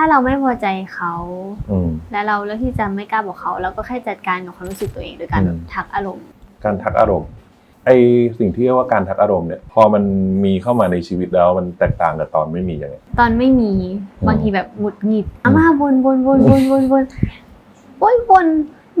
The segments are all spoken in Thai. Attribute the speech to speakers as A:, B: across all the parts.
A: ถ้าเราไม่พอใจเขา
B: อืม
A: และเราเลือกที่จะไม่กล้าบอกเขาเราก็แค่จัดการกับความรู้สึกตัวเองโดยการแบบ
B: อืม
A: ทักอารมณ์
B: การทักอารมณ์ไอสิ่งที่เรียกว่าการทักอารมณ์เนี่ย พอมันมีเข้ามาในชีวิตแล้วมันแตกต่างกับตอนไม่มียังไง
A: ตอนไม่มี
B: อืม
A: บางทีแบบหงุดหงิดอาม่าบนบนบนบนบนบนโอ๊ยบน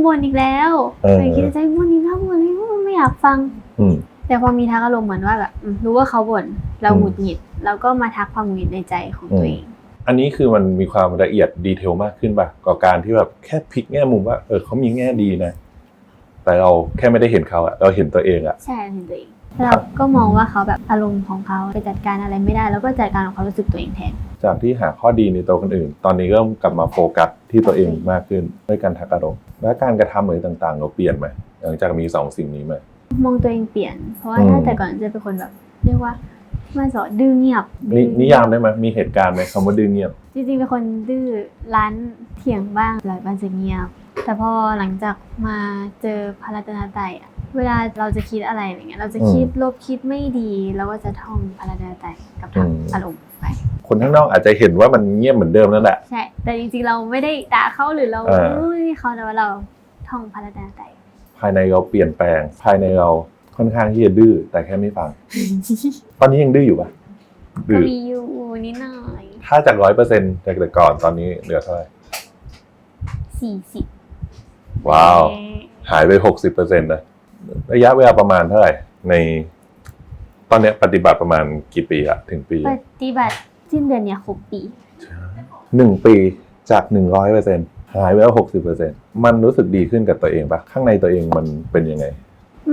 A: บนอีกแล้ว
B: เออ
A: แต่คิดในใจบนอีกแล้วบนอีกแล้วไม่อยากฟัง
B: อืม
A: แต่พอมีทักอารมณ์เหมือนว่าแบบอืมรู้ว่าเขาบ่นเรา
B: อืม
A: หงุดหงิดเราก็มาทักความหงุดหงิดในใจของตัวเอง
B: อันนี้คือมันมีความละเอียดดีเทลมากขึ้นป่ะกับการที่แบบแค่พลิกแง่มุมว่าเออเขามีแง่ดีนะ แต่เราแค่ไม่ได้เห็นเขาอะเราเห็นตัวเองอะ
A: ใช่เห็นตัวเองเราก็มองว่าเขาแบบอารมณ์ของเขาไปจัดการอะไรไม่ได้ แล้วก็จัดการกับความรู้สึกตัวเองแทน
B: จากที่หาข้อดีในตัวคนอื่น ตอนนี้ก็กลับมาโฟกัสที่ตัวเองมากขึ้นด้วยการทักอารมณ์และการกระทำอะไรต่างๆ เราเปลี่ยนไหมหลังจากมีสองสิ่งนี้ไหม
A: มองตัวเองเปลี่ยน เพราะว่า
B: อืม
A: ถ้าแต่ก่อนจะเป็นคนแบบ เรียกว่า มาสอนดื้อเงียบ
B: นิ
A: ดื้อ
B: นิยามได้ไหมมีเหตุการณ์ไหมคำว่าดื้อเงียบ
A: จริงๆเป็นคนดื้อร้านเถียงบ้างหลายบ้านจะเงียบ แต่พอหลังจากมาเจอพระรัตนตรัยอะเวลาเราจะคิดอะไรอย่างเงี้ยเราจะคิดลบคิดไม่ดีเราก็จะท่องพระรัตนตรัยกับ
B: อืม
A: ทำอารมณ์ไป
B: คนข้างนอกอาจจะเห็นว่ามันเงียบเหมือนเดิมนั่นแหละ
A: ใช่ แต่จริงๆเราไม่ได้ด่าเขาหรือเรา
B: เออ
A: ไม่ได้เขาแต่ว่าเราท่องพระรัตนตรัย
B: ภายในเราเปลี่ยนแปลง ภายในเรา ค่อนข้างที่จะดื้อแต่แค่ไม่ฟัง ตอนนี้ยังดื้ออยู่ปะ
A: ก็
B: ดื้อ
A: มีอยู่นิดหน่อย
B: ถ้าจากร้อยเปอร์เซ็นต์จากแต่ก่อนตอนนี้เหลือเท่าไหร่
A: สี่สิบ
B: ว้าว หายไปหกสิบเปอร์เซ็นต์นะระยะเวลาประมาณเท่าไหร่ใน ตอนเนี้ยปฏิบัติประมาณกี่ปีอะถึงปี
A: ปฏิบัติสิ้นเดือนเนี่ยครบปี
B: หนึ่งปีจากหนึ่งร้อยเปอร์เซ็นต์หายไปแล้วหกสิบเปอร์เซ็นต์มันรู้สึกดีขึ้นกับตัวเองปะข้างในตัวเองมันเป็นยังไง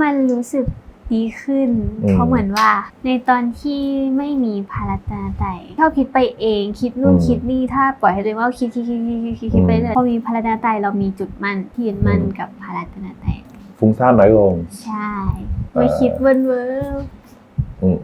A: มันรู้สึกดีขึ้น
B: อืม
A: เพราะเหมือนว่า ในตอนที่ไม่มีพารัตนาไตรชอบคิดไปเองคิดนู่น
B: อืม
A: คิดนี่ถ้าปล่อยให้ตัวเองว่าคิดคิดคิดคิดคิดคิดคิดไป
B: อืม
A: เรื่อยพอมีพารัตนาไตรเรามีจุดมั่นที่ยึดมั่น
B: อืม
A: กับพารัตนาไตร
B: ฟุ้งซ่านน้อยลง
A: ใช่ไม่คิดเวิร์นเวิร์น
B: อืม